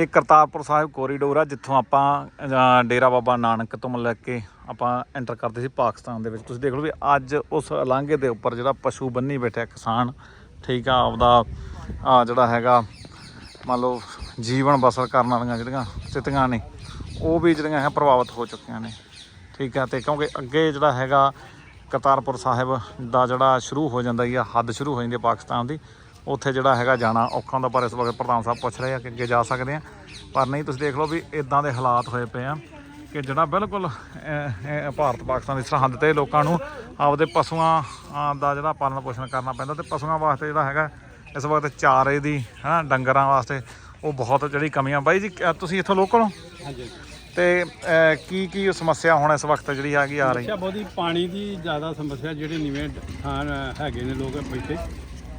ਇਹ ਕਰਤਾਰਪੁਰ ਸਾਹਿਬ ਕੋਰੀਡੋਰ ਆ, ਜਿੱਥੋਂ ਆਪਾਂ ਡੇਰਾ ਬਾਬਾ ਨਾਨਕ ਤੋਂ ਲੈ ਕੇ ਆਪਾਂ ਐਂਟਰ ਕਰਦੇ ਸੀ ਪਾਕਿਸਤਾਨ ਦੇ ਵਿੱਚ। ਤੁਸੀਂ ਦੇਖ ਲਓ ਵੀ ਅੱਜ ਉਸ ਲਾਂਘੇ ਦੇ ਉੱਪਰ ਜਿਹੜਾ ਪਸ਼ੂ ਬੰਨੀ ਬੈਠਿਆ ਕਿਸਾਨ, ਠੀਕ ਆ, ਆਪਦਾ, ਆ ਜਿਹੜਾ ਹੈਗਾ, ਮੰਨ ਲਓ ਜੀਵਨ ਬਸਰ ਕਰਨ ਵਾਲੀਆਂ ਜਿਹੜੀਆਂ ਸਥਿਤੀਆਂ ਨੇ, ਉਹ ਵੀ ਜਿਹੜੀਆਂ ਹੈ ਪ੍ਰਭਾਵਿਤ ਹੋ ਚੁੱਕੀਆਂ ਨੇ, ਠੀਕ ਆ, ਤੇ ਕਿਉਂਕਿ ਅੱਗੇ ਜਿਹੜਾ ਹੈਗਾ ਕਰਤਾਰਪੁਰ ਸਾਹਿਬ ਦਾ ਜਿਹੜਾ ਸ਼ੁਰੂ ਹੋ ਜਾਂਦਾ ਹੀ ਆ ਹੱਦ ਸ਼ੁਰੂ ਹੋ ਜਾਂਦੀ ਹੈ ਪਾਕਿਸਤਾਨ ਦੀ ਉੱਥੇ ਜਿਹੜਾ ਹੈਗਾ ਜਾਣਾ ਔਖਾ ਹੁੰਦਾ ਪਰ ਇਸ ਵਕਤ ਪ੍ਰਧਾਨ ਸਾਹਿਬ ਪੁੱਛ ਰਹੇ ਆ ਕਿ ਅੱਗੇ ਜਾ ਸਕਦੇ ਆ। ਪਰ ਨਹੀਂ ਤੁਸੀਂ ਦੇਖ ਲਓ ਵੀ ਇਦਾਂ ਦੇ ਹਾਲਾਤ ਹੋਏ ਪਏ ਆ ਕਿ ਜਿਹੜਾ ਬਿਲਕੁਲ ਭਾਰਤ ਪਾਕਿਸਤਾਨ ਦੀ ਸਰਹੱਦ ਤੇ ਲੋਕਾਂ ਨੂੰ ਆਪਦੇ ਪਸ਼ੂਆਂ ਦਾ ਜਿਹੜਾ ਪਾਲਣ ਪੋਸ਼ਣ ਕਰਨਾ ਪੈਂਦਾ ਤੇ ਪਸ਼ੂਆਂ ਵਾਸਤੇ ਜਿਹੜਾ ਹੈਗਾ ਇਸ ਵਕਤ ਚਾਰੇ ਦੀ ਹਨਾ ਡੰਗਰਾਂ ਵਾਸਤੇ ਉਹ ਬਹੁਤ ਜਿਹੜੀ ਕਮੀਆਂ ਬਾਈ ਜੀ ਤੁਸੀਂ ਇੱਥੋਂ ਲੋਕਲ ਹੋ? ਹਾਂਜੀ। ਤੇ ਕੀ ਕੀ ਸਮੱਸਿਆ ਹੁਣ ਇਸ ਵਕਤ ਜਿਹੜੀ ਹੈਗੀ ਆ ਰਹੀ? ਸਮੱਸਿਆ ਬਹੁਤੀ ਪਾਣੀ ਦੀ ਜ਼ਿਆਦਾ ਸਮੱਸਿਆ ਜਿਹੜੇ ਨੀਵੇਂ ਥਾਂ ਹੈਗੇ ਨੇ ਲੋਕ ਬੈਠੇ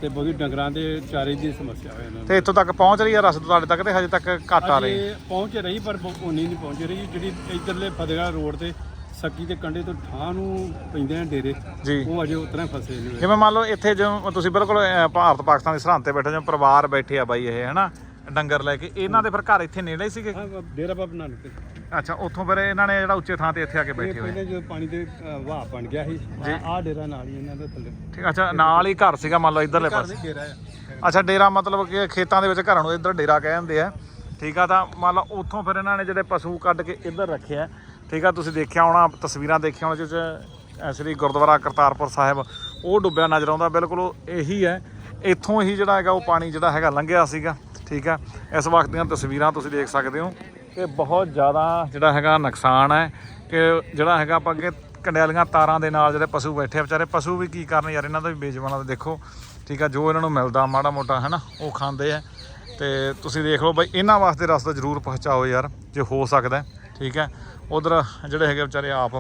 ਤੇ ਬਹੁਤੀ ਡੰਗਰਾਂ ਦੇ ਚਾਰੇ ਦੀ ਸਮੱਸਿਆ ਹੋਈ ਇਹਨਾਂ ਤੇ ਇੱਥੋਂ ਤੱਕ ਪਹੁੰਚ ਰਹੀ ਹੈ ਰਸਦ ਤੁਹਾਡੇ ਤੱਕ ਤੇ ਹਜੇ ਤੱਕ ਘੱਟ ਆ ਰਹੀ? ਅਜੇ ਪਹੁੰਚ ਰਹੀ ਪਰ ਉਨੀ ਨਹੀਂ ਪਹੁੰਚ ਰਹੀ। ਜਿਹੜੀ ਇਧਰਲੇ ਫਤਿਹਗੜ੍ਹ ਰੋਡ ਤੇ ਸੱਕੀ ਤੇ ਕੰਡੇ ਤੋਂ ਠਾਂ ਨੂੰ ਪੈਂਦੇ ਨੇ ਡੇਰੇ ਜੀ। ਉਹ ਅਜੇ ਉਤਰਾ ਫਸੇ ਨੇ ਜਿਵੇਂ ਮੰਨ ਲਓ ਇੱਥੇ ਜਿਵੇਂ ਤੁਸੀਂ ਬਿਲਕੁਲ ਅਹ, ਭਾਰਤ ਪਾਕਿਸਤਾਨ ਦੀ ਸਰਹੱਦ ਤੇ ਬੈਠੇ ਜਿਵੇਂ ਪਰਿਵਾਰ ਬੈਠੇ ਆ ਬਾਈ ਇਹ ਹਨਾ? ਡੰਗਰ ਲੈ ਕੇ। ਇਹਨਾਂ ਦੇ ਫਿਰ ਘਰ ਇੱਥੇ ਨੇੜੇ ਹੀ ਸੀਗੇ? ਹਾਂ ਡੇਰਾ ਬਾਬਾ ਨਾਨਕ ਤੇ ਅੱਛਾ ਉੱਥੋਂ ਫਿਰ ਇਹਨਾਂ ਨੇ ਜਿਹੜਾ ਉੱਚੇ ਥਾਂ ਤੇ ਇੱਥੇ ਆ ਕੇ ਇਹ ਬੈਠੇ ਹੋਏ। ਪਹਿਲੇ ਜਦੋਂ ਪਾਣੀ ਦੇ ਅ, ਵਹਾਅ ਬਣ ਗਿਆ ਸੀ। ਆਹ ਡੇਰਾ ਨਾਲ ਹੀ ਇਹਨਾਂ ਦੇ ਥੱਲੇ। ਠੀਕ ਅੱਛਾ ਨਾਲ ਹੀ ਘਰ ਸੀਗਾ ਮੰਨ ਲਓ ਇਧਰਲੇ ਪਾਸੇ। ਡੇਰਾ ਆ। ਅੱਛਾ ਡੇਰਾ ਮਤਲਬ ਕਿ ਖੇਤਾਂ ਦੇ ਵਿੱਚ ਘਰਾਂ ਨੂੰ ਇੱਧਰ ਡੇਰਾ ਕਹਿ ਦਿੰਦੇ ਆ। ਠੀਕ ਆ ਤਾਂ ਮੰਨ ਲਓ ਉੱਥੋਂ ਫਿਰ ਇਹਨਾਂ ਨੇ ਜਿਹੜੇ ਪਸ਼ੂ ਕੱਢ ਕੇ ਇੱਧਰ ਰੱਖਿਆ ਠੀਕ ਆ ਤੁਸੀਂ ਦੇਖਿਆ ਹੋਣਾ ਤਸਵੀਰਾਂ ਦੇਖੀਆਂ ਹੋਣਾ ਜਿਸ 'ਚ ਸ੍ਰੀ ਗੁਰਦੁਆਰਾ ਕਰਤਾਰਪੁਰ ਸਾਹਿਬ ਉਹ ਡੁੱਬਿਆ ਨਜ਼ਰ ਆਉਂਦਾ ਬਿਲਕੁਲ ਉਹ ਇਹੀ ਹੈ। ਇੱਥੋਂ ਹੀ ਜਿਹੜਾ ਹੈਗਾ ਉਹ ਪਾਣੀ ਜਿਹੜਾ ਹੈਗਾ ਲੰਘਿਆ ਸੀਗਾ। ਠੀਕ ਆ ਇਸ ਵਕਤ ਦੀਆਂ ਤਸਵੀਰਾਂ ਤੁਸੀਂ ਦੇਖ ਸਕਦੇ ਹੋ। ਕਿ ਬਹੁਤ ਜ਼ਿਆਦਾ ਜਿਹੜਾ ਹੈਗਾ ਨੁਕਸਾਨ ਹੈ ਕਿ ਜਿਹੜਾ ਹੈਗਾ ਆਪਾਂ ਅੱਗੇ ਕੰਡਿਆਲੀਆਂ ਤਾਰਾਂ ਦੇ ਨਾਲ ਜਿਹੜੇ ਪਸ਼ੂ ਬੈਠੇ ਆ, ਵਿਚਾਰੇ ਪਸ਼ੂ ਵੀ ਕੀ ਕਰਨ ਯਾਰ, ਇਹਨਾਂ ਦਾ ਵੀ ਬੇਜਵਾਨਾਂ ਦਾ ਦੇਖੋ, ਠੀਕ ਆ, ਜੋ ਇਹਨਾਂ ਨੂੰ ਮਿਲਦਾ, ਮਾੜਾ ਮੋਟਾ ਹੈ ਨਾ ਉਹ ਖਾਂਦੇ ਆ। ਤੇ ਤੁਸੀਂ ਦੇਖ ਲਓ ਬਾਈ, ਇਹਨਾਂ ਵਾਸਤੇ ਰਸਤਾ ਜ਼ਰੂਰ ਪਹੁੰਚਾਓ ਯਾਰ, ਜੇ ਹੋ ਸਕਦਾ ਠੀਕ ਹੈ। ਉਧਰ ਜਿਹੜੇ ਹੈਗੇ ਵਿਚਾਰੇ ਆਪ,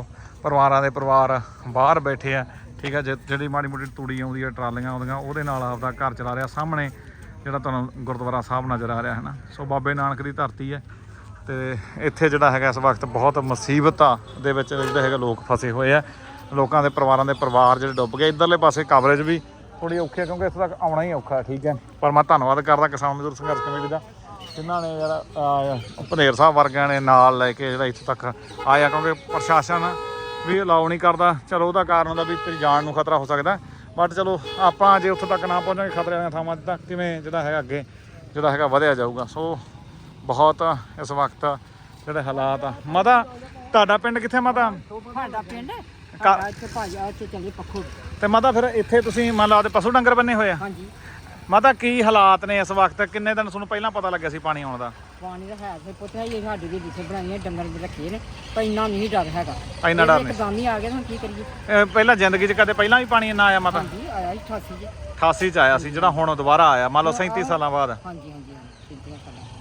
ਪਰਿਵਾਰਾਂ ਦੇ ਪਰਿਵਾਰ ਬਾਹਰ ਬੈਠੇ ਆ, ਠੀਕ ਹੈ ਜੇ- ਜਿਹੜੀ ਮਾੜੀ ਮੋਟੀ ਤੂੜੀ ਆਉਂਦੀ ਹੈ ਟਰਾਲੀਆਂ ਆਉਂਦੀਆਂ, ਉਹਦੇ ਨਾਲ ਆਪਦਾ ਘਰ ਚਲਾ ਰਿਹਾ, ਸਾਹਮਣੇ ਜਿਹੜਾ ਤੁਹਾਨੂੰ ਗੁਰਦੁਆਰਾ ਸਾਹਿਬ ਨਜ਼ਰ ਆ ਰਿਹਾ ਹੈ ਨਾ ਸੋ ਬਾਬੇ ਨਾਨਕ ਦੀ ਧਰਤੀ ਹੈ। ਤੇ ਇੱਥੇ ਜਿਹੜਾ ਹੈਗਾ ਇਸ ਵਕਤ ਬਹੁਤ ਮੁਸੀਬਤਾਂ ਦੇ ਵਿੱਚ ਜਿਹੜੇ ਹੈਗੇ ਲੋਕ ਫਸੇ ਹੋਏ ਆ। ਲੋਕਾਂ ਦੇ ਪਰਿਵਾਰਾਂ ਦੇ ਪਰਿਵਾਰ ਜਿਹੜੇ ਡੁੱਬ ਗਏ। ਇਧਰਲੇ ਪਾਸੇ ਕਵਰੇਜ ਵੀ ਥੋੜੀ ਔਖੀ ਹੈ ਕਿਉਂਕਿ ਇੱਥੇ ਤੱਕ ਆਉਣਾ ਹੀ ਔਖਾ ਠੀਕ ਹੈ। ਪਰ ਮੈਂ ਧੰਨਵਾਦ ਕਰਦਾ ਕਿਸਾਨ ਮਜ਼ਦੂਰ ਸੰਘਰਸ਼ ਕਮੇਟੀ ਦਾ ਜਿਨ੍ਹਾਂ ਨੇ ਜਿਹੜਾ ਅਹ, ਭਨੇਰ ਸਾਹਿਬ ਵਰਗਿਆਂ ਨੇ ਨਾਲ ਲੈ ਕੇ ਜਿਹੜਾ ਇੱਥੇ ਤੱਕ ਆਇਆ। ਕਿਉਂਕਿ ਪ੍ਰਸ਼ਾਸਨ ਵੀ ਅਲਾਉ ਨਹੀਂ ਕਰਦਾ। ਚਲੋ ਉਹਦਾ ਕਾਰਨ ਹੁੰਦਾ ਵੀ ਤੇਰੀ ਜਾਨ ਨੂੰ ਖਤਰਾ ਹੋ ਸਕਦਾ। ਬਟ ਚਲੋ ਆਪਾਂ ਜੇ ਉੱਥੇ ਤੱਕ ਨਾ ਪਹੁੰਚਾਂਗੇ ਖਤਰੇ ਵਾਲੀਆਂ ਥਾਵਾਂ ਤੱਕ ਤਾਂ ਕਿਵੇਂ ਜਿਹੜਾ ਹੈਗਾ ਅੱਗੇ ਜਿਹੜਾ ਹੈਗਾ ਵਧਿਆ ਜਾਊਗਾ। ਸੋ ਬਹੁਤ ਇਸ ਵਕਤ ਜਿਹੜੇ ਹਾਲਾਤ ਆ। ਮਾਤਾ ਤੁਹਾਡਾ ਪਿੰਡ ਕਿੱਥੇ ਮਾਤਾ? ਸਾਡਾ ਪਿੰਡ ਸਾਡਾ ਇੱਥੇ ਭਾਈ ਆ ਇੱਥੇ ਚੱਲੇ ਪੱਖੋ। ਤੇ ਮਾਤਾ ਫਿਰ ਇੱਥੇ ਤੁਸੀਂ ਮੰਨ ਲਓ ਆਪਦੇ ਪਸ਼ੂ ਡੰਗਰ ਬੰਨੇ ਹੋਏ ਆ। ਹਾਂਜੀ। ਮਾਤਾ ਕੀ ਹਾਲਾਤ ਨੇ ਇਸ ਵਕਤ? ਕਿੰਨੇ ਦਿਨ ਤੁਹਾਨੂੰ ਪਹਿਲਾਂ ਪਤਾ ਲੱਗਿਆ ਸੀ ਪਾਣੀ ਆਉਣ ਦਾ? ਪਾਣੀ ਦਾ ਹੈ ਤੇ ਪੁੱਤਰਾ ਇਹ ਸਾਡੇ ਦੇ ਜਿੱਥੇ ਬਣਾਈਆਂ ਡੰਗਰ ਦੇ ਰੱਖੇ ਨੇ ਪਰ ਇੰਨਾ ਨਹੀਂ ਡਰ ਹੈਗਾ। ਇੰਨਾ ਡਰ ਨਹੀਂ। ਇੱਕਦਮ ਹੀ ਆ ਗਿਆ ਹੁਣ ਕੀ ਕਰੀਏ? ਪਹਿਲਾਂ ਜ਼ਿੰਦਗੀ 'ਚ ਕਦੇ ਪਹਿਲਾਂ ਵੀ ਪਾਣੀ ਨਾ ਆਇਆ ਮਾਤਾ? ਹਾਂਜੀ ਆਇਆ 88 ਜੀ 88 'ਚ ਆਇਆ ਸੀ ਜਿਹੜਾ ਹੁਣ ਦੁਬਾਰਾ ਆਇਆ ਮੰਨ ਲਓ 37 ਸਾਲਾਂ ਬਾਅਦ। ਹਾਂਜੀ ਹਾਂਜੀ।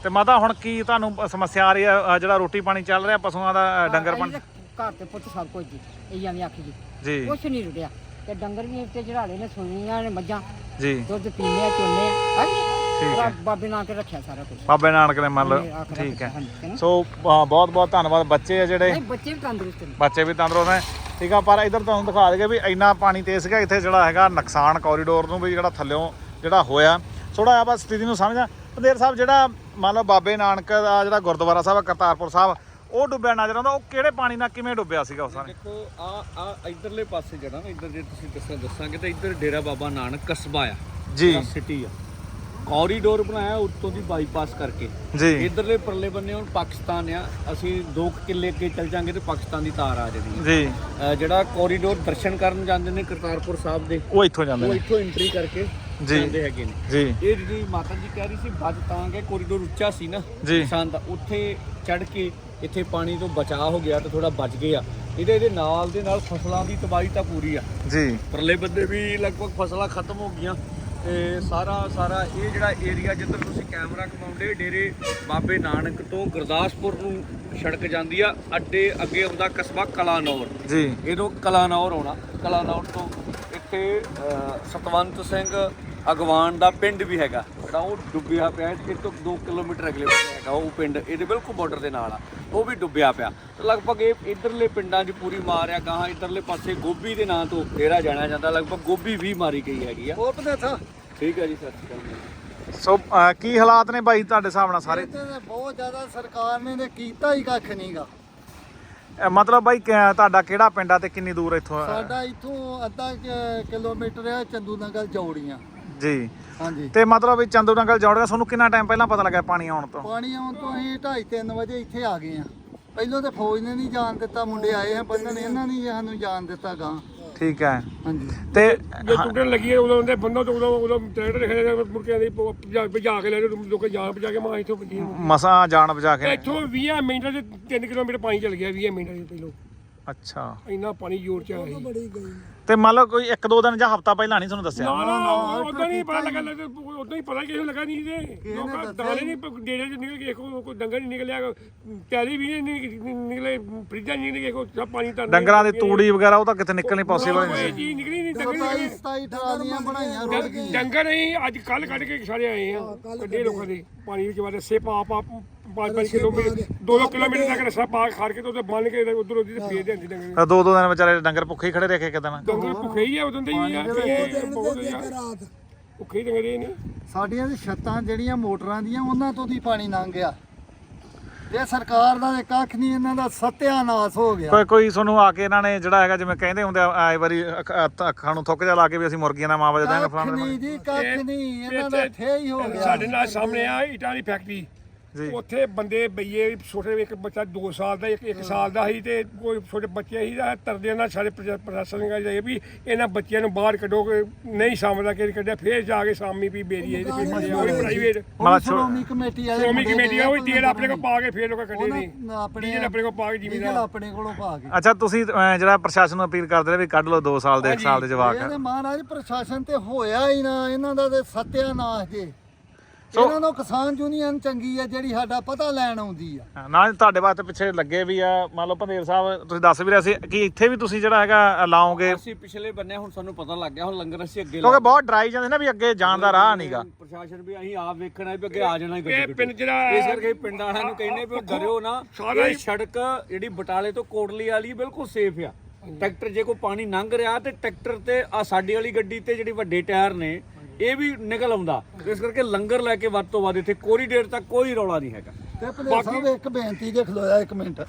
ਤੇ ਮਾਤਾ ਹੁਣ ਕੀ ਤੁਹਾਨੂੰ ਸਮੱਸਿਆ ਆ ਰਹੀ ਹੈ? ਅਹ ਜਿਹੜਾ ਰੋਟੀ ਪਾਣੀ ਚੱਲ ਰਿਹਾ ਪਸ਼ੂਆਂ ਦਾ ਅਹ ਡੰਗਰ ਅਸੀਂ ਬਣ ਤਾਂ ਘਰ ਤੇ ਪੁੱਤ ਸਭ ਕੁਝ ਜੀ ਇਹ ਐਵੇਂ ਆਖੀ ਜੀ। ਜੀ। ਕੁਛ ਨਹੀਂ ਰੁੜਿਆ। ਤੇ ਡੰਗਰ ਵੀ ਇੱਥੇ ਚੜਾਲੇ ਨੇ ਸੁਣੀਆਂ ਨੇ ਮੱਝਾਂ। ਜੀ। ਦੁੱਧ ਪੀਣੇ ਆ ਚੋਨੇ ਆ। ਹਾਂਜੀ। ਠੀਕ ਹੈ। ਰੱਬ ਬਾਬੇ ਨਾਲ ਕੇ ਰੱਖਿਆ ਸਾਰਾ ਕੁਝ ਬਾਬੇ ਨਾਨਕ ਨੇ ਮੰਨ ਲਓ। ਠੀਕ ਹੈ? ਸੋ ਬਹੁਤ ਬਹੁਤ ਧੰਨਵਾਦ ਬੱਚੇ ਆ ਜਿਹੜੇ। ਨਹੀਂ ਬੱਚੇ ਵੀ ਤੰਦਰੁਸਤ ਨੇ। ਬੱਚੇ ਵੀ ਤੰਦਰੁਸਤ ਨੇ। ਠੀਕ ਆ ਪਰ ਇਧਰ ਤੁਹਾਨੂੰ ਦਿਖਾ ਦਈਏ ਵੀ ਇੰਨਾ ਪਾਣੀ ਤੇਜ਼ ਸੀਗਾ ਇੱਥੇ ਜਿਹੜਾ ਹੈਗਾ ਨੁਕਸਾਨ ਕੋਰੀਡੋਰ ਨੂੰ ਵੀ ਜਿਹੜਾ ਥੱਲਿਓਂ ਜਿਹੜਾ ਹੋਇਆ। ਥੋੜਾ ਜਿਹਾ ਬਸ ਸਥਿਤੀ ਨੂੰ ਸਮਝਾਂ। ਪੰਦੇਰ ਸਾਹਿਬ ਜਿਹੜਾ ਮੰਨ ਲਓ ਬਾਬੇ ਨਾਨਕ ਦਾ ਜਿਹੜਾ ਗੁਰਦੁਆਰਾ ਸਾਹਿਬ ਆ ਕਰਤਾਰਪੁਰ ਸਾਹਿਬ ਉਹ ਡੁੱਬਿਆ ਨਜ਼ਰ ਆਉਂਦਾ। ਉਹ ਕਿਹੜੇ ਪਾਣੀ ਨਾਲ ਕਿਵੇਂ ਡੁੱਬਿਆ ਸੀਗਾ ਉਸ ਸਮੇਂ ਦੇਖੋ ਆ ਆ ਇਧਰਲੇ ਪਾਸੇ ਜਿਹੜਾ ਨਾ ਇਧਰ ਜੇ ਤੁਸੀਂ ਦੱਸਾਂ ਦੱਸਾਂਗੇ ਤਾਂ ਇਧਰ ਡੇਰਾ ਬਾਬਾ ਨਾਨਕ ਕਸਬਾ ਆ ਜੀ। ਸਿਟੀ ਆ। ਕੋਰੀਡੋਰ ਬਣਾਇਆ ਉੱਤੋਂ ਦੀ ਬਾਈਪਾਸ ਕਰਕੇ। ਜੀ। ਇਧਰਲੇ ਪਰਲੇ ਬੰਨੇ ਹੁਣ ਪਾਕਿਸਤਾਨ ਆ ਅਸੀਂ 2 ਕਿੱਲੇ ਅੱਗੇ ਚੱਲ ਜਾਂਗੇ ਤੇ ਪਾਕਿਸਤਾਨ ਦੀ ਤਾਰ ਆ ਜਾਣੀ ਆ। ਜੀ। ਅਹ ਜਿਹੜਾ ਕੋਰੀਡੋਰ ਦਰਸ਼ਨ ਕਰਨ ਜਾਂਦੇ ਨੇ ਕਰਤਾਰਪੁਰ ਸਾਹਿਬ ਦੇ ਉਹ ਇੱਥੋਂ ਜਾਂਦੇ ਉਹ ਨੇ। ਇੱਥੋਂ ਐਂਟਰੀ ਕਰਕੇ ਜੀ। ਜਾਂਦੇ ਹੈਗੇ ਨੇ। ਜੀ। ਇਹ ਜਿਹੜੀ ਮਾਤਾ ਜੀ ਕਹਿ ਰਹੀ ਸੀ ਵੱਜ ਤਾਂ ਕਿ ਕੋਰੀਡੋਰ ਉੱਚਾ ਸੀ ਨਾ ਜੀ। ਕਿਸਾਨ ਦਾ ਉੱਥੇ ਚੜ ਕੇ ਇੱਥੇ ਪਾਣੀ ਤੋਂ ਬਚਾਅ ਹੋ ਗਿਆ ਤੇ ਥੋੜਾ ਬਚ ਗਏ ਆ। ਇਹਦੇ ਇਹਦੇ ਨਾਲ ਦੇ ਨਾਲ ਫਸਲਾਂ ਦੀ ਤਬਾਹੀ ਤਾਂ ਪੂਰੀ ਆ। ਜੀ। ਪਰਲੇ ਬੰਦੇ ਵੀ ਲਗਭਗ ਫਸਲਾਂ ਖਤਮ ਹੋ ਗਈਆਂ ਤੇ ਸਾਰਾ ਸਾਰਾ ਇਹ ਜਿਹੜਾ ਏਰੀਆ ਜਿੱਧਰ ਤੁਸੀਂ ਕੈਮਰਾ ਘਮਾਉਂਦੇ ਡੇਰੇ ਬਾਬੇ ਨਾਨਕ ਤੋਂ ਗੁਰਦਾਸਪੁਰ ਨੂੰ ਸੜਕ ਜਾਂਦੀ ਆ ਅੱਡੇ ਅੱਗੇ ਆਉਂਦਾ ਕਸਬਾ ਕਲਾਨੌਰ। ਜੀ। ਇਹਨੂੰ ਕਲਾਨੌਰ ਆਉਣਾ। ਕਲਾਨੌਰ ਤੋਂ ਇੱਥੇ ਅਹ, ਸਤਵੰਤ ਸਿੰਘ ਅਗਵਾਨ ਦਾ ਪਿੰਡ ਵੀ ਹੈਗਾ। ਜਿਹੜਾ ਉਹ ਡੁੱਬਿਆ ਪਿਆ ਹੈ। ਇਹ ਤੋਂ 2 ਕਿਲੋਮੀਟਰ ਅਗਲੇ ਪਾਸੇ ਹੈਗਾ ਉਹ ਪਿੰਡ। ਇਹਦੇ ਬਿਲਕੁਲ ਬਾਰਡਰ ਦੇ ਨਾਲ ਆ। ਉਹ ਵੀ ਡੁੱਬਿਆ ਪਿਆ। ਤੇ ਲਗਭਗ ਇਹ ਇਧਰਲੇ ਪਿੰਡਾਂ 'ਚ ਪੂਰੀ ਮਾਰ ਆ ਗਾਹਾਂ ਇਧਰਲੇ ਪਾਸੇ ਗੋਭੀ ਦੇ ਨਾਂ ਤੋਂ ਡੇਰਾ ਜਾਣਿਆ ਜਾਂਦਾ। ਲਗਭਗ ਗੋਭੀ ਵੀ ਮਾਰੀ ਗਈ ਹੈਗੀ ਆ। ਉਹ ਪਤਾ ਥਾ ਠੀਕ ਹੈ ਜੀ ਸਤਿ ਸ਼੍ਰੀ ਅਕਾਲ ਸੋ ਅਹ, ਕੀ ਹਾਲਾਤ ਨੇ ਬਾਈ ਤੁਹਾਡੇ ਹਿਸਾਬ ਨਾਲ ਸਾਰੇ? ਤੇ ਬਹੁਤ ਜ਼ਿਆਦਾ ਸਰਕਾਰ ਨੇ ਤੇ ਕੀਤਾ ਹੀ ਕੱਖ ਨਹੀਂਗਾ ਅਹ, ਮਤਲਬ ਬਾਈ ਕਿ- ਤੁਹਾਡਾ ਕਿਹੜਾ ਪਿੰਡ ਆ ਤੇ ਕਿੰਨੀ ਦੂਰ ਇੱਥੋਂ ਆ? ਸਾਡਾ ਇੱਥੋਂ ਅੱਧਾ ਕੁ ਕਿਲੋਮੀਟਰ ਹੈ ਚੰਦੂ ਨਗਰ ਜੌੜੀਆਂ। ਜੀ। ਹਾਂਜੀ। ਤੇ ਮਤਲਬ ਵੀ ਚੰਦੂ ਨੰਗਲ ਜੋੜਗਾ ਤੁਹਾਨੂੰ ਕਿੰਨਾ ਟਾਈਮ ਪਹਿਲਾਂ ਪਤਾ ਲੱਗਾ ਪਾਣੀ ਆਉਣ ਤੋਂ? ਪਾਣੀ ਆਉਣ ਤੋਂ ਅਸੀਂ 2:30 3 ਵਜੇ ਇੱਥੇ ਆ ਗਏ ਆ ਪਹਿਲਾਂ ਤੇ ਫੌਜ ਨੇ ਨਹੀਂ ਜਾਣ ਦਿੱਤਾ ਮੁੰਡੇ ਆਏ ਆ ਬੰਦਨ ਇਹਨਾਂ ਨੇ ਸਾਨੂੰ ਜਾਣ ਦਿੱਤਾ ਗਾਂ ਠੀਕ ਹੈ। ਹਾਂਜੀ। ਤੇ ਜੇ ਟੁੱਟਣ ਲੱਗੀ ਹੈ ਉਦੋਂ ਦੇ ਬੰਦਾ ਤੋਂ ਉਦੋਂ ਉਦੋਂ ਟਰੈਕਟਰ ਖੜੇ ਮੁੜ ਕੇ ਆਂਦੀ ਭਜਾ ਕੇ ਲੈ ਲੋਕਾਂ ਜਾਨ ਬਚਾ ਕੇ ਮਾਂ ਇੱਥੋਂ ਭੱਜੀ ਮਸਾਂ ਜਾਣ ਬਚਾ ਕੇ। ਇੱਥੋਂ 20 ਮਿੰਟਾਂ ਦੇ 3 ਕਿਲੋਮੀਟਰ ਪਾਣੀ ਚਲ ਗਿਆ 20 ਮਿੰਟਾਂ ਦੇ ਪਹਿਲੋਂ। ਅੱਛਾ। ਇੰਨਾ ਪਾਣੀ ਜ਼ੋਰ ਚ ਆਇਆ ਸੀ ਤੇ ਮੰਨ ਲਓ ਕੋਈ ਇੱਕ ਦੋ ਦਿਨ ਜਾਂ ਹਫਤਾ ਪਹਿਲਾਂ ਨਹੀਂ ਤੁਹਾਨੂੰ ਦੱਸਿਆ। ਨਾ ਨਾ ਉਦੋਂ ਨਹੀਂ ਪਤਾ ਲੱਗਾ ਉਦੋਂ ਹੀ ਪਤਾ ਕਿਸੇ ਨੂੰ ਲੱਗਾ ਨਹੀਂ ਤੇ ਲੋਕਾਂ ਦਾਣੇ ਨਹੀਂ ਡੇਰੇ ਚ ਨਿਕਲ ਕੇ ਕੋਈ ਕੋਈ ਡੰਗਰ ਨਹੀਂ ਨਿਕਲਿਆ ਟੈਲੀ ਵੀ ਨਹੀਂ ਨਿਕਲੇ ਫਰਿੱਜਾਂ ਨਹੀਂ ਨਿਕਲੇ ਕੋਈ ਸਭ ਪਾਣੀ ਤਾਂ ਡੰਗਰਾਂ ਦੀ ਤੂੜੀ ਵਗੈਰਾ ਉਹ ਤਾਂ ਕਿਤੇ ਨਿਕਲਣੀ ਪੋਸੀਬਲ ਨਹੀਂ ਕੋਈ ਚੀਜ਼ ਨਿਕਲੀ ਨਹੀਂ ਡੰਗਰ 27 ਨਿਕਲੇ। 27 ਟਰਾਲੀਆਂ ਬਣਾਈਆਂ ਰੁੜ ਗਈਆਂ ਡੰਗਰ ਹੀ ਅੱਜ ਕੱਲ ਕੱਢ ਕੇ ਸਾਰੇ ਆਏ ਆ ਕੱਢੇ ਲੋਕਾਂ ਦੇ ਪਾਣੀ ਵਿੱਚ ਵਾਰੇ ਸੇ ਪਾ ਪਾ 5-5 ਕਿਲੋਮੀਟਰ 2 ਕਿਲੋਮੀਟਰ ਤੱਕ ਰਸਾ ਪਾ ਖੜ ਕੇ ਤੇ ਉੱਤੇ ਬੰਨ ਕੇ ਉਧਰ ਉਧਰ ਤੇ ਫੇਰ ਜਾਂਦੀ ਡੰਗਰ। ਤਾਂ ਦੋ ਦੋ ਦਿਨ ਵਿਚਾਰੇ ਡੰਗਰ ਭੁੱਖੇ ਹੀ ਖੜੇ ਰਹੇ ਕਿਤੇ ਦਿਨ। ਡੰਗਰ ਭੁੱਖੇ ਹੀ ਆ ਉਦੋਂ ਦੇ ਹੀ ਆ ਬਹੁਤ ਆ। ਭੁੱਖੇ ਹੀ ਡੰਗਰ ਨੇ ਸਾਡੀਆਂ ਦੀ ਛੱਤਾਂ ਜਿਹੜੀਆਂ ਮੋਟਰਾਂ ਦੀਆਂ ਉਹਨਾਂ ਤੋਂ ਦੀ ਪਾਣੀ ਲੰਘ ਗਿਆ। ਇਹ ਸਰਕਾਰ ਦਾ ਤੇ ਕੱਖ ਨਹੀਂ ਇਹਨਾਂ ਦਾ ਸਤਿਆਨਾਸ਼ ਹੋ ਗਿਆ। ਕੋਈ ਕੋਈ ਤੁਹਾਨੂੰ ਆ ਕੇ ਇਹਨਾਂ ਨੇ ਜਿਹੜਾ ਹੈਗਾ ਜਿਵੇਂ ਕਹਿੰਦੇ ਹੁੰਦੇ ਆ ਆਏ ਵਾਰੀ ਅੱਖ- ਨੂੰ ਥੁੱਕ ਜਾ ਲਾ ਕੇ ਵੀ ਅਸੀਂ ਮੁਰਗੀਆਂ ਦਾ ਮਾਵਾ ਦੇ ਦਾਂਗੇ ਕੱਖ ਫਲਾਣੇ ਨਹੀਂ ਜੀ ਕੱਖ ਨਹੀਂ ਇਹਨਾਂ ਦਾ ਥੇ ਹੀ ਹੋ ਗਿਆ। ਸਾਡੇ ਨਾਲ ਸਾਹਮਣੇ ਆ ਇਟਾਂ ਦੀ ਫੈਕਟਰੀ ਉੱਥੇ ਬੰਦੇ ਬਈਏ ਛੋਟੇ ਇੱਕ ਬੱਚਾ 2 ਸਾਲ ਦਾ ਇੱਕ 1 ਸਾਲ ਦਾ ਸੀ ਤੇ ਕੋਈ ਛੋਟੇ ਬੱਚੇ ਸੀ ਦਾ ਤਰਦੇ ਨਾਲ ਸਾਰੇ ਪ੍ਰਸ਼ਾ- ਪ੍ਰਸ਼ਾਸਨ ਨੇ ਜਾਏ ਵੀ ਇਹਨਾਂ ਬੱਚਿਆਂ ਨੂੰ ਬਾਹਰ ਕੱਢੋ ਕਿ ਨਹੀਂ ਸਾਹਮਣਾ ਕਿ ਕੱਢਿਆ ਫੇਰ ਜਾ ਕੇ ਸ਼ਾਮੀ ਵੀ ਬੇਰੀਏ ਤੇ ਫਿਰ ਉਹ ਪ੍ਰਾਈਵੇਟ ਸ਼੍ਰੋਮਣੀ ਕਮੇਟੀ ਵਾਲੇ ਸ਼੍ਰੋਮਣੀ ਕਮੇਟੀ ਆ ਉਹ ਤੇਲ ਆਪਣੇ ਕੋਲ ਪਾ ਕੇ ਫੇਰ ਲੋਕਾਂ ਕੱਢੇ ਨਹੀਂ ਆਪਣੇ ਆਪਣੇ ਕੋਲ ਪਾ ਕੇ ਜ਼ਿਮੀਦਾਰ ਆਪਣੇ ਕੋਲੋਂ ਪਾ ਕੇ। ਅੱਛਾ ਤੁਸੀਂ ਜਿਹੜਾ ਪ੍ਰਸ਼ਾਸਨ ਨੂੰ ਅਪੀਲ ਕਰਦੇ ਰਹੇ ਵੀ ਕੱਢ ਲਓ 2 ਸਾਲ ਦੇ 1 ਸਾਲ ਦੇ ਜਵਾਕ। ਇਹਦੇ ਮਹਾਰਾਜ ਪ੍ਰਸ਼ਾਸਨ ਤੇ ਹੋਇਆ ਹੀ ਨਾ ਇਹਨਾਂ ਦਾ ਤੇ ਸਤਿਆਨਾਸ਼ ਜੇ। ਇਹਨਾਂ ਨੂੰ ਕਿਸਾਨ ਯੂਨੀਅਨ ਚੰਗੀ ਆ ਜਿਹੜੀ ਸਾਡਾ ਪਤਾ ਲੈਣ ਆਉਂਦੀ ਆ। ਨਾਲ ਤੁਹਾਡੇ ਵਾਸਤੇ ਪਿੱਛੇ ਲੱਗੇ ਵੀ ਆ ਮੰਨ ਲਓ ਭੰਦੇਰ ਸਾਹਿਬ ਤੁਸੀਂ ਦੱਸ ਵੀ ਰਹੇ ਸੀ ਕਿ ਇੱਥੇ ਵੀ ਤੁਸੀਂ ਜਿਹੜਾ ਹੈਗਾ ਲਾਓਗੇ। ਅਸੀਂ ਪਿਛਲੇ ਬੰਨੇ ਹੁਣ ਸਾਨੂੰ ਪਤਾ ਲੱਗ ਗਿਆ ਹੁਣ ਲੰਗਰ ਅਸੀਂ ਅੱਗੇ ਕਿਉਂਕਿ ਬਹੁਤ ਡਰਾਈ ਜਾਂਦੇ ਨਾ ਵੀ ਅੱਗੇ ਜਾਣ ਦਾ ਰਾਹ ਨਹੀਂਗਾ ਪ੍ਰਸ਼ਾਸਨ ਵੀ ਅਸੀਂ ਆਪ ਵੇਖਣਾ ਵੀ ਅੱਗੇ ਆ ਜਾਣਾ ਹੀ ਇਹ ਗੱਡੀ ਪਿੰਡ ਜਿਹੜਾ ਇਸ ਕਰਕੇ ਪਿੰਡ ਵਾਲਿਆਂ ਨੂੰ ਕਹਿੰਦੇ ਵੀ ਉਹ ਡਰਿਓ ਨਾ ਇਹ ਸੜਕ ਜਿਹੜੀ ਬਟਾਲੇ ਤੋਂ ਕੋਟਲੀ ਵਾਲੀ ਬਿਲਕੁਲ ਸੇਫ ਆ। ਟਰੈਕਟਰ ਜੇ ਕੋਈ ਪਾਣੀ ਲੰਘ ਰਿਹਾ ਤੇ ਟਰੈਕਟਰ ਤੇ ਆ ਸਾਡੀ ਵਾਲੀ ਗੱਡੀ ਤੇ ਜਿਹੜੀ ਵੱਡੇ ਟਾਇਰ ਨੇ ਇਹ ਵੀ ਨਿਕਲ ਆਉਂਦਾ। ਇਸ ਕਰਕੇ ਲੰਗਰ ਲੈ ਕੇ ਵੱਧ ਤੋਂ ਵੱਧ ਇੱਥੇ ਕੋਰੀਡੋਰ ਤੱਕ ਕੋਈ ਰੌਲਾ ਨਹੀਂ ਹੈਗਾ। ਤੇ ਭਲੇ ਸਾਹਿਬ ਇੱਕ ਬੇਨਤੀ ਜੇ ਖਲੋਇਆ ਇੱਕ ਮਿੰਟ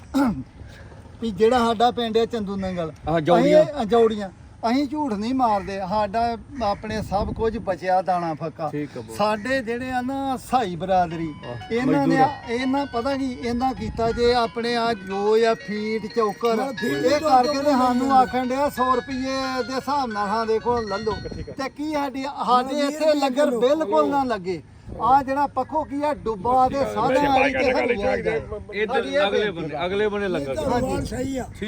ਵੀ ਜਿਹੜਾ ਸਾਡਾ ਪਿੰਡ ਹੈ ਚੰਦੂ ਨੰਗਲ ਆਹ ਜੌੜੀਆਂ। ਅਸੀਂ- ਜੌੜੀਆਂ। ਅਸੀਂ ਝੂਠ ਨਹੀਂ ਮਾਰਦੇ ਸਾਡਾ ਆਪਣੇ ਸਭ ਕੁਝ ਬਚਿਆ ਦਾਣਾ ਫੱਕਾ। ਠੀਕ ਆ ਬੋ। ਸਾਡੇ ਜਿਹੜੇ ਆ ਨਾ ਸਾਈ ਬਰਾਦਰੀ ਇਹਨਾਂ ਨੇ ਇਹਨਾਂ ਪਤਾ ਕੀ ਇਹਨਾਂ ਕੀਤਾ ਜੇ ਆਪਣੇ ਆ ਜੋ ਆ ਫੀਟ ਚੌਕਰ ਇਹ ਕਰਕੇ ਤੇ ਸਾਨੂੰ ਆਖਣ ਡਿਆ 100 ਰੁਪਏ ਦੇ ਹਿਸਾਬ ਨਾਲ ਹਾਂ ਦੇਖੋ ਲੱਲੋ ਤੇ ਕੀ ਸਾਡੀ ਸਾਡੇ ਇੱਥੇ ਲੰਗਰ ਬਿਲਕੁਲ ਨਾ ਲੱਗੇ। ਆ ਜਿਹੜਾ ਪੱਖੋ ਕੀ ਆ ਡੁੱਬਾ ਦੇ ਸਾਧਾਂ ਵਾਲੀ ਤੇ ਇੱਧਰ ਇਧਰ ਅਗਲੇ ਬੰਨੇ ਅਗਲੇ ਬੰਨੇ ਲੰਗਰ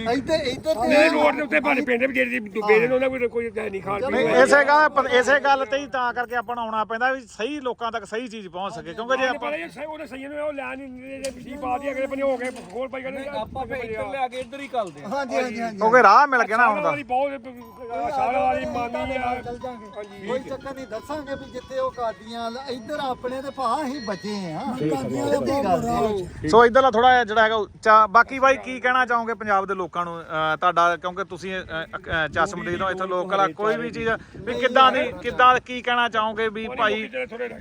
ਇੱਥੇ ਇੱਥੇ ਇਹ ਰੋਡ ਦੇ ਉੱਤੇ ਭਾਰੇ ਪਿੰਡ ਵੀ ਜਿਹੜੇ ਡੁੱਬੇ ਨੇ ਉਹਨਾਂ ਕੋਈ ਕੋਈ ਨਹੀਂ ਖਾਣ ਪੀਣ ਇਸੇ ਗੱਲ ਇਸੇ ਗੱਲ ਤੇ ਹੀ ਤਾਂ ਕਰਕੇ ਆਪਾਂ ਨੂੰ ਆਉਣਾ ਪੈਂਦਾ ਵੀ ਸਹੀ ਲੋਕਾਂ ਤੱਕ ਸਹੀ ਚੀਜ਼ ਪਹੁੰਚ ਸਕੇ। ਕਿਉਂਕਿ ਜੇ ਆਪਾਂ ਇਹ ਸਹੀ ਸਹੀ ਨੂੰ ਉਹ ਲੈ ਨਹੀਂ ਜੇ ਪਿਛਲੀ ਬਾਤ ਹੀ ਅਗਲੇ ਬੰਨੇ ਹੋ ਗਏ ਖੋਲ ਪਾਈ ਗਏ ਆਪਾਂ ਫੇਰ ਇੱਧਰ ਲਿਆ ਕੇ ਇੱਧਰ ਹੀ ਕੱਲਦੇ ਹਾਂਜੀ ਹਾਂਜੀ ਹਾਂਜੀ। ਕਿਉਂਕਿ ਰਾਹ ਮਿਲ ਗਿਆ ਨਾ ਹੁਣ ਦਾ ਬਹੁਤ ਸਾਲ ਵਾਲੀ ਮਾਨੀ ਆ ਚੱਲ ਜਾਾਂਗੇ। ਕੋਈ ਚੱਕਰ ਨਹੀਂ ਦੱਸਾਂਗੇ ਵੀ ਜਿੱਥੇ ਉਹ ਕਾਦੀਆਂ ਇੱਧਰ ਆਪਣੇ ਤੇ ਭਾ ਅਸੀਂ ਬਚੇ ਆ ਕਾਦੀਆਂ ਦੇ ਗੱਲ ਸੋ ਇਧਰਲਾ ਥੋੜਾ ਜਿਹੜਾ ਹੈਗਾ ਉੱਚਾ ਬਾਕੀ ਬਾਈ ਕੀ ਕਹਿਣਾ ਚਾਹੋਗੇ ਪੰਜਾਬ ਦੇ ਲੋਕਾਂ ਨੂੰ ਅਹ ਤੁਹਾਡਾ ਕਿਉਂਕਿ ਤੁਸੀਂ ਹੋ ਇੱਥੇ ਲੋਕਲ ਆ ਕੋਈ ਵੀ ਚੀਜ਼ ਵੀ ਕਿੱਦਾਂ ਦੀ ਕਿੱਦਾਂ ਕੀ ਕਹਿਣਾ ਚਾਹੋਗੇ ਵੀ ਭਾਈ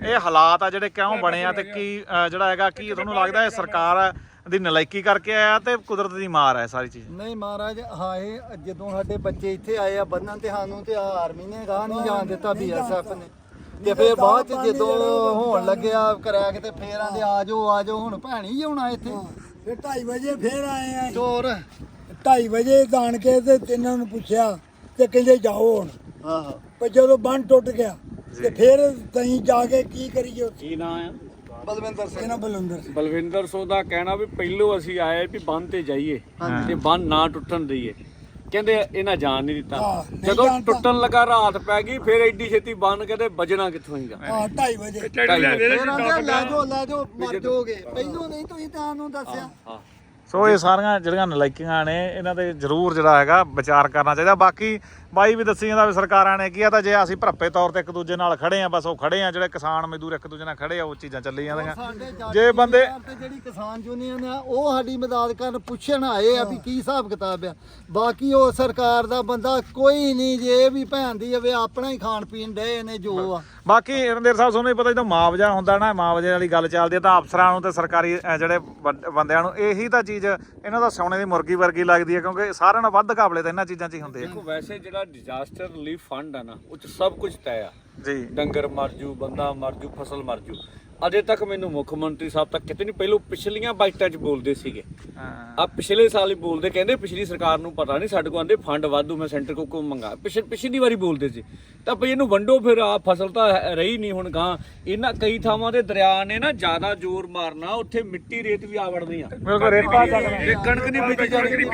ਇਹ ਹਾਲਾਤ ਆ ਜਿਹੜੇ ਕਿਉਂ ਬਣੇ ਆ ਤੇ ਕੀ ਅਹ ਜਿਹੜਾ ਹੈਗਾ ਕੀ ਤੁਹਾਨੂੰ ਲੱਗਦਾ ਇਹ ਸਰਕਾਰ ਦੀ ਨਲਾਇਕੀ ਕਰਕੇ ਆਇਆ ਤੇ ਕੁਦਰਤ ਦੀ ਮਾਰ ਹੈ ਸਾਰੀ ਚੀਜ਼। ਨਹੀਂ ਮਹਾਰਾਜ ਹਾਏ ਜਦੋਂ ਸਾਡੇ ਬੱਚੇ ਇੱਥੇ ਆਏ ਆ ਬੰਨਣ ਤੇ ਸਾਨੂੰ ਤੇ ਆਰਮੀ ਨੇ ਗਾਹ ਨਹੀਂ ਜਾਣ ਦਿੱਤਾ ਬੀਐਸਐਫ ਨੇ। ਤੇ ਫਿਰ ਬਾਅਦ ਚ ਜਦੋਂ ਹੋਣ ਲੱਗਿਆ ਕਰਿਆ ਕਿਤੇ ਫੇਰ ਆਂਦੇ ਆ ਜਾਓ ਆ ਜਾਓ ਹੁਣ ਭੈਣੀ ਹੀ ਆਉਣਾ ਇੱਥੇ। ਫਿਰ 2:30 ਵਜੇ ਫੇਰ ਆਏ ਆ ਚੋਰ। 2:30 ਵਜੇ ਜਾਣ ਕੇ ਤੇ ਤਿੰਨਾਂ ਨੂੰ ਪੁੱਛਿਆ ਤੇ ਕਹਿੰਦੇ ਜਾਓ ਹੁਣ। ਆਹੋ। ਪਰ ਜਦੋਂ ਬੰਨ ਟੁੱਟ ਗਿਆ ਤੇ ਫਿਰ ਤਹੀਂ ਜਾ ਕੇ ਕੀ ਕਰੀਏ ਕੀ ਨਾਂ ਆ? ਬਲਵਿੰਦਰ ਸਿੰਘ। ਇਹਨਾਂ ਬਲੁੰਦਰ ਸਿੰਘ। ਬਲਵਿੰਦਰ ਸੋ ਦਾ ਕਹਿਣਾ ਵੀ ਪਹਿਲੋਂ ਅਸੀਂ ਆਏ ਵੀ ਬੰਨ ਤੇ ਜਾਈਏ ਤੇ ਬੰਨ ਨਾ ਟੁੱਟਣ ਦਈਏ। ਕਹਿੰਦੇ ਇਹਨਾਂ ਜਾਣ ਨਹੀਂ ਦਿੱਤਾ। ਜਦੋਂ। ਟੁੱਟਣ ਲੱਗਾ ਰਾਤ ਪੈ ਗਈ ਫਿਰ ਐਡੀ ਛੇਤੀ ਬੰਨ ਕੇ ਤੇ ਵੱਜਣਾ ਕਿੱਥੋਂ ਹੀਗਾ? ਹਾਂ 2:30 ਵਜੇ। ਲੈ ਜਾਓ ਲੈ ਜਾਓ ਮਰ ਜਾਓਗੇ। ਪਹਿਲੋਂ ਨਹੀਂ ਤੁਸੀਂ ਤਾਂ ਨੂੰ ਦੱਸਿਆ। ਹਾਂ। ਸੋ ਇਹ ਸਾਰੀਆਂ ਜਿਹੜੀਆਂ ਨਲਾਇਕੀਆਂ ਨੇ ਇਹਨਾਂ ਤੇ ਜ਼ਰੂਰ ਜਿਹੜਾ ਹੈਗਾ ਵਿਚਾਰ ਕਰਨਾ ਚਾਹੀਦਾ। ਬਾਕੀ ਬਾਈ ਵੀ ਦੱਸੀ ਜਾਂਦਾ ਵੀ ਸਰਕਾਰਾਂ ਨੇ ਕੀ ਆ ਤਾਂ ਜੇ ਅਸੀਂ ਭਰਪੇ ਤੌਰ ਤੇ ਇੱਕ ਦੂਜੇ ਨਾਲ ਖੜੇ ਆ ਬਸ ਉਹ ਖੜੇ ਆ ਜਿਹੜੇ ਕਿਸਾਨ ਮਜ਼ਦੂਰ ਇੱਕ ਦੂਜੇ ਨਾਲ ਖੜੇ ਆ ਉਹ ਚੀਜ਼ਾਂ ਚੱਲੀ ਜਾਂਦੀਆਂ। ਜੇ ਬੰਦੇ ਜਿਹੜੀ ਕਿਸਾਨ ਯੂਨੀਅਨ ਆ ਉਹ ਸਾਡੀ ਮਦਦ ਕਰਨ ਪੁੱਛਣ ਆਏ ਆ ਵੀ ਕੀ ਹਿਸਾਬ ਕਿਤਾਬ ਆ। ਬਾਕੀ ਉਹ ਸਰਕਾਰ ਦਾ ਬੰਦਾ ਕੋਈ ਨਹੀਂ ਜੇ ਵੀ ਭੈਣ ਦੀ ਜਾਵੇ ਆਪਣਾ ਹੀ ਖਾਣ ਪੀਣ ਦੇ ਨੇ ਜੋ ਆ। ਬਾਕੀ ਰਣਧੀਰ ਸਾਹਿਬ ਤੁਹਾਨੂੰ ਵੀ ਪਤਾ ਜਦੋਂ ਮੁਆਵਜ਼ਾ ਹੁੰਦਾ ਨਾ ਮੁਆਵਜ਼ੇ ਵਾਲੀ ਗੱਲ ਚੱਲਦੀ ਹੈ ਤਾਂ ਅਫਸਰਾਂ ਨੂੰ ਤੇ ਸਰਕਾਰੀ ਜਿਹੜੇ ਬੰਦਿਆਂ ਨੂੰ ਇਹੀ ਤਾਂ ਚੀਜ਼ ਇਹਨਾਂ ਦਾ ਸੋਨੇ ਦੀ ਮੁਰਗੀ ਵਰਗੀ ਲੱਗਦੀ ਹੈ ਕਿਉਂਕਿ ਸਾਰਿਆਂ ਨਾਲ ਵੱਧ ਕਾਬਲੇ ਤਾਂ ਇਹਨਾਂ ਚੀਜ਼ਾਂ 'ਚ ਹੀ ਹੁੰਦੇ ਆ। ਦੇਖੋ ਵੈਸੇ ਜਿਹੜਾ ਡਿਜ਼ਾਸਟਰ ਰਿਲੀਫ ਫੰਡ ਆ ਨਾ ਉਹ ਚ ਸਭ ਕੁਝ ਤੈਅ ਆ। ਜੀ। ਡੰਗਰ ਮਰ ਜੂ ਬੰਦਾ ਮਰ ਜੂ ਫਸਲ ਮਰ ਜੂ। ਅਜੇ ਤੱਕ ਮੈਨੂੰ ਮੁੱਖ ਮੰਤਰੀ ਸਾਹਿਬ ਤੱਕ ਕਿਤੇ ਨਹੀਂ ਪਹਿਲੋਂ ਪਿਛਲੀਆਂ ਬਾਈਟਾਂ 'ਚ ਬੋਲਦੇ ਸੀਗੇ। ਆ ਪਿਛਲੇ ਸਾਲ ਹੀ ਬੋਲਦੇ ਕਹਿੰਦੇ ਪਿਛਲੀ ਸਰਕਾਰ ਨੂੰ ਪਤਾ ਨਹੀਂ ਸਾਡੇ ਕੋਲ ਆਂਦੇ ਫੰਡ ਵਾਧੂ ਮੈਂ ਸੈਂਟਰ ਕੋ ਕੋ ਮੰਗਾ। ਪਿਛ- ਪਿਛਲੀ ਵਾਰੀ ਬੋਲਦੇ ਸੀ। ਤਾਂ ਭਈ ਇਹਨੂੰ ਵੰਡੋ ਫਿਰ ਆ ਫਸਲ ਤਾਂ ਰਹੀ ਨਹੀਂ ਹੁਣ ਗਾਂ ਇਹਨਾਂ ਕਈ ਥਾਵਾਂ ਦੇ ਦਰਿਆ ਨੇ ਨਾ ਜ਼ਿਆਦਾ ਜ਼ੋਰ ਮਾਰਨਾ ਉੱਥੇ ਮਿੱਟੀ ਰੇਤ ਵੀ ਆ ਵੜਨੀ ਆ। ਬਿਲਕੁਲ ਰੇਤਾ ਕਣਕ ਨਹੀਂ ਬੀਜੀ ਜਾਣੀ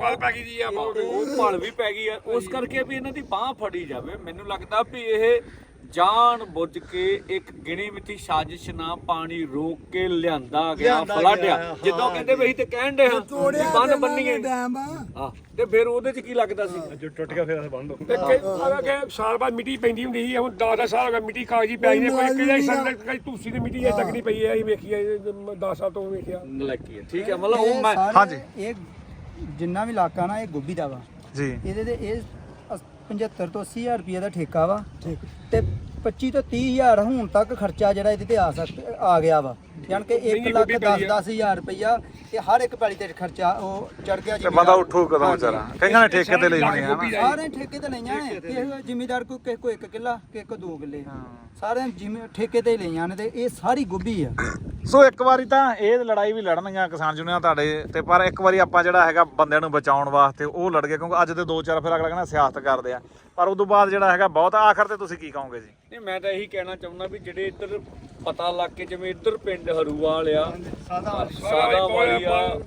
ਬਾਲ ਪੈ ਗਈ ਜੀ ਆ ਬਹੁਤ ਉਹ ਵੀ ਪੈ ਗਈ ਹੈ ਉਸ ਕਰਕੇ ਵੀ ਇਹਨਾਂ ਦੀ ਬਾਹ ਫੜੀ ਜਾਵੇ। ਮੈਨੂੰ ਲੱਗਦਾ ਵੀ ਇਹ ਜਾਣ ਬੁੱਝ ਕੇ ਇੱਕ ਗਿਣੀ ਮਿੱਥੀ ਸਾਜ਼ਿਸ਼ ਨਾਲ ਪਾਣੀ ਰੋਕ ਕੇ ਲਿਆਂਦਾ ਗਿਆ ਲਿਆਂਦਾ ਫਲੱਡ ਗਿਆ, ਆ ਹਾਂ ਜਿੱਦੋਂ ਕਹਿੰਦੇ ਵੀ ਅਸੀਂ ਤੇ ਕਹਿਣ ਦੇ ਹਾਂ ਵੀ ਬੰਨ ਬੰਨੀਏ। ਡੈਮ ਆ। ਹਾਂ ਤੇ ਫਿਰ ਉਹਦੇ ਚ ਕੀ ਲੱਗਦਾ ਸੀ? ਤੇ ਕਈ ਅਗਰ ਕਿ ਸਾਲ ਬਾਅਦ ਮਿੱਟੀ ਪੈਂਦੀ ਹੁੰਦੀ ਸੀ ਹੁਣ 10 ਸਾਲ ਹੋ ਗਏ ਮਿੱਟੀ ਕਾਗਜ਼ੀ ਪੈ ਗਈ ਨੇ ਕੋਈ ਕਿਹੜਾ ਸੰਗ ਕਈ ਧੂਸੀ ਦੀ ਮਿੱਟੀ ਅਜੇ ਤੱਕ ਨਹੀਂ ਪਈ ਹੈ ਇਹ ਵੇਖੀ ਹੈ 10 ਸਾਲ ਤੋਂ ਵੇਖਿਆ। ਨਲਕੀ ਹੈ ਠੀਕ ਹੈ ਮਤਲਬ ਉਹ ਮੈਂ ਹਾਂਜੀ। ਇਹ ਜਿੰਨਾ ਵੀ ਇਲਾਕਾ ਨਾ ਇਹ ਗੋਭੀ ਦਾ ਵਾ। ਜੀ। ਇਹਦੇ ਤੇ ਇਹ ਅਸ- 75 ਤੋਂ 80 ਹਜ਼ਾਰ ਰੁਪਏ ਦਾ ਠੇਕਾ ਵਾ ਤੇ 25 ਤੋਂ 30 ਹਜ਼ਾਰ ਹੁਣ ਤੱਕ ਖਰਚਾ ਜਿਹੜਾ ਇਹਦੇ ਤੇ ਆ ਸਕ ਆ ਗਿਆ ਵਾ। ਯਾਨੀ ਕਿ 1 ਲੱਖ 10 10 ਹਜ਼ਾਰ ਰੁਪਇਆ ਇਹ ਹਰ ਇੱਕ ਪੈਲੀ ਤੇ ਖਰਚਾ ਉਹ ਚੜ ਗਿਆ ਤੇ ਬੰਦਾ ਉੱਠੂ ਕਦੋਂ ਵਿਚਾਰਾ? ਕਈਆਂ ਨੇ ਠੇਕੇ ਤੇ ਲਈ ਹੋਣੀ ਹੈ ਨਾ। ਸਾਰੇ ਠੇਕੇ ਤੇ ਲਈਆਂ ਨੇ। ਕਿਸੇ ਜ਼ਿਮੀਦਾਰ ਕੋ ਕਿਸੇ ਕੋ 1 ਕਿੱਲਾ ਕਿਸੇ ਕੋ 2 ਕਿੱਲੇ। ਸਾਰੇ ਜਿਮੀ ਠੇਕੇ ਤੇ ਹੀ ਲਈਆਂ ਨੇ ਤੇ ਇਹ ਸਾਰੀ ਗੋਭੀ ਆ। ਸੋ ਇੱਕ ਵਾਰੀ ਤਾਂ ਇਹ ਲੜਾਈ ਵੀ ਲੜਨਗੀਆਂ ਕਿਸਾਨ ਯੂਨੀਅਨਾਂ ਤੁਹਾਡੇ ਤੇ ਪਰ ਇੱਕ ਵਾਰੀ ਆਪਾਂ ਜਿਹੜਾ ਹੈਗਾ ਬੰਦਿਆਂ ਨੂੰ ਬਚਾਉਣ ਵਾਸਤੇ ਉਹ ਲੜ ਗਏ ਕਿਉਂਕਿ ਅੱਜ ਦੇ ਦੋ ਚਾਰ ਫਿਰ ਅਗਲਾ ਕਹਿੰਦਾ ਸਿਆਸਤ ਕਰਦੇ ਆ। ਪਰ ਉਦੋਂ ਬਾਅਦ ਜਿਹੜਾ ਹੈਗਾ ਬਹੁਤ ਆਖਰ ਤੇ ਤੁਸੀਂ ਕੀ ਕਹੋਗੇ ਜੀ? ਨਹੀਂ ਮੈਂ ਤਾਂ ਇਹੀ ਕਹਿਣਾ ਚਾਹੁੰਦਾ ਵੀ ਜਿਹੜੇ ਇੱਧਰ ਪਤਾ ਲੱਗ ਕੇ ਜਿਵੇਂ ਇੱਧਰ ਪਿੰਡ ਹਰੂਵਾਲ ਆ ਸਾਦਾ ਵਾਲੀ ਆ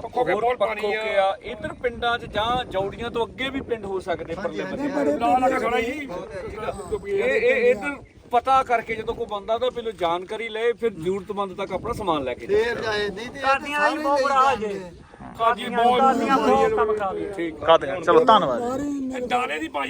ਪੱਖੋ ਕੇ ਬਹੁਤ ਪਾਣੀ ਆ। ਇੱਧਰ ਪਿੰਡਾਂ 'ਚ ਜਾਂ ਜੌੜੀਆਂ ਤੋਂ ਅੱਗੇ ਵੀ ਪਿੰਡ ਹੋ ਸਕਦੇ ਪਰਲੇ ਬੰਨੇ ਲਾ ਲਾ ਕੇ ਖੜਾ ਜੀ ਇਹ ਇਹ ਇੱਧਰ ਪਤਾ ਕਰਕੇ ਜਦੋਂ ਕੋਈ ਬੰਦਾ ਤਾਂ ਪਹਿਲਾਂ ਜਾਣਕਾਰੀ ਲਏ ਫਿਰ ਜ਼ਰੂਰਤਮੰਦ ਤੱਕ ਆਪਣਾ ਸਮਾਨ ਲੈ ਕੇ ਜਾਏ। ਦੇਰ ਜਾਏ। ਨਹੀਂ ਤੇ ਕਾਦੀਆਂ ਹੀ ਬਹੁਤ ਬੁਰਾ ਹਾਲ ਜੇ ਕਾਜੀ ਬਹੁਤ ਠੀਕ ਕਰਦੇ ਚਲੋ ਧੰਨਵਾਦ। ਦਾਣੇ ਦੀ ਪਾਈ